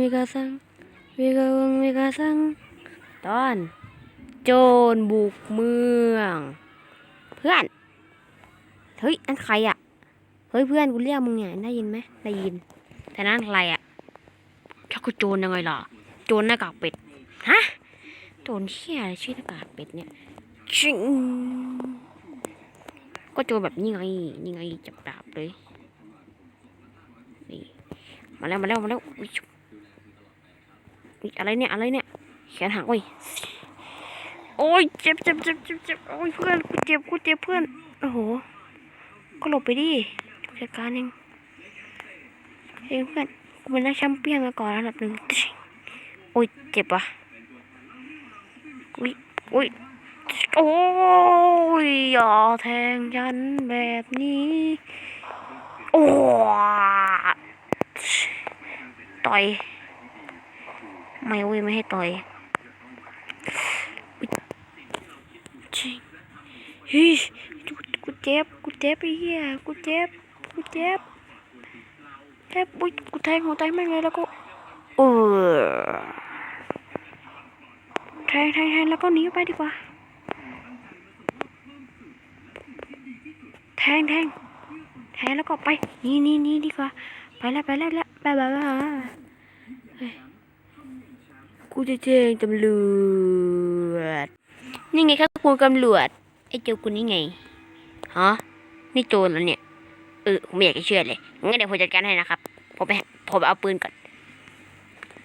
มีกาซังมีกาวังมีกาซังตอน โจรบุกเมือง เพื่อน เฮ้ยนั่นใครอะ เฮ้ยเพื่อนกูเรียกมึงเนี่ยได้ยินไหมได้ยิน แต่นั่นใครอะชักกูโจรยังไงล่ะ โจรหน้ากากเป็ด ฮะ โจรเชี่ยอะไรชื่อหน้ากากเป็ดเนี่ยชิงก็โจรแบบนี้ไง นี่ไงจับดาบเลย นี่ มาแล้วมาแล้วมาแล้ว อะไรเนี่ยอะไรเนี่ยแขนหักเว้ยโอ้ยเจ็บเจ็บเจ็บเจ็บเจ็บโอ้ยเพื่อนกูเจ็บกูเจ็บเพื่อนโอ้โหก็หลบไปดิจัดการเองเองเพื่อนกูเป็นนักแชมเปี้ยนมาก่อนระดับหนึ่งโอ้ยเจ็บว่ะอุ้ยอุ้ยโอ้ยอย่าแทงฉันแบบนี้โอ้ต่อย ไม่เว้ยไม่ให้ต่อยอุ๊ยจริฮ้ยกูเจ็บกูเจ็บไอ้เหี้ยกูเจ็บกูเจ็บเจ็บอุ้ยกูแทงหัวใจแม่งเลยแล้วก็เออแทงแทงแทงแล้วก็หนีไปดีกว่า แทงแทงแทนแล้วก็ไปนี่นี่นี่ดีกว่า ไปแล้วไปแล้วแล้วไปไปไปฮ้ย กูจะแจ้งตำรวจ นี่ไงครับคุณตำรวจ ไอ้โจรคุณนี่ไง ฮะ นี่โจรแล้วเนี่ย เออผมไม่อยากจะเชื่อเลย งั้นเดี๋ยวผมจัดการให้นะครับ ผมไปผมไปเอาปืนก่อน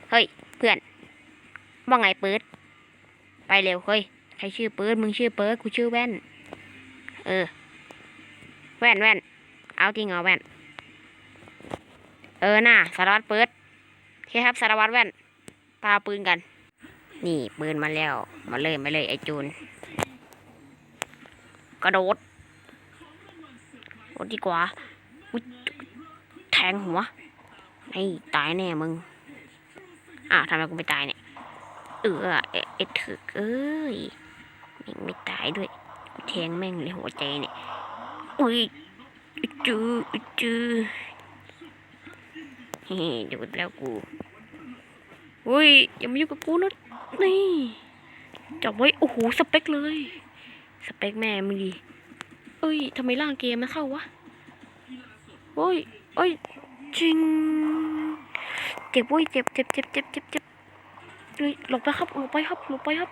เฮ้ย เพื่อน ว่าไงปืดไปเร็วเฮ้ย ใครชื่อปืดมึงชื่อปืดกูชื่อแว่น เออ แว่นแว่น เอาจริงเหรอแว่น เออหน่ะสารวัตรเปิดโอเคครับสารวัตรแว่น ปาปืนกัน นี่ปืนมาแล้ว มาเลยมาเลยไอจูน กระโดดโดดดีกว่าอุ๊ยแทงหัวไอ้ตายแน่มึงอ่าวทำไมกูไม่ตายเนี่ย เออเอเอถึกเอ้ยแม่งไม่ตายด้วยกูแทงแม่งเลยหัวใจเนี่ย อุ้ยจือจือเฮ้ดูแล้วกู อุ้ยอย่ามายุ่งกับกูนะนี่จับไว้โอ้โหสเปคเลย สเปคแม่มึงดีเอ้ยทำไมร่างเกมมันเข้าวะโอ้ยโอ้ยจริงเจ็บเว้ยเจ็บเจ็บเจ็บเจ็บเจ็บเจ็บเฮ้ยหลบไปครับหลบไปครับหลบไปครับ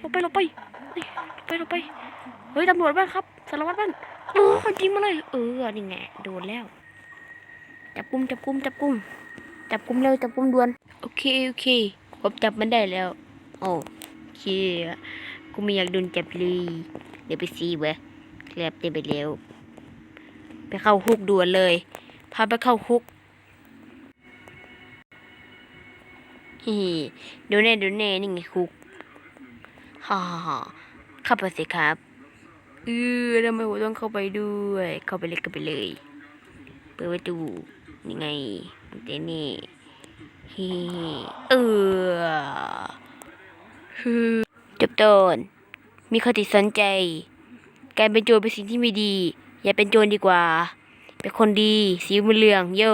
หลบไปหลบไปเฮ้ยหลบไปหลบไปเฮ้ยตำรวจบ้านครับสารวัตรบ้านโอ้คนจริงมาเลย เออนี่ไงโดนแล้วจับกุมจับกุมจับกุม จับกุมเร็วจับกุมด่วน โอเคโอเคผมจับมันได้แล้ว โอ้เชี่ยกูไม่อยากโดนจับเลย เดี๋ยวไปซีเว้ยเคลียบเต็มไปแล้ว ไปเข้าคุกด่วนเลย พาไปเข้าคุกฮีดูแน่ดูแน่นี่ไงคุกฮ่าฮ่าฮ่าเข้าไปสิครับเออทำไมผมต้องเข้าไปด้วย เข้าไปเลยเข้าไปเลย เปิดประตูนี่ไง เดนี่เฮ้เออฮึจบตอนมีข้อติดสนใจ การเป็นโจรเป็นสิ่งที่ไม่ดี อย่าเป็นโจรดีกว่า เป็นคนดีสีมือเหลือง โย่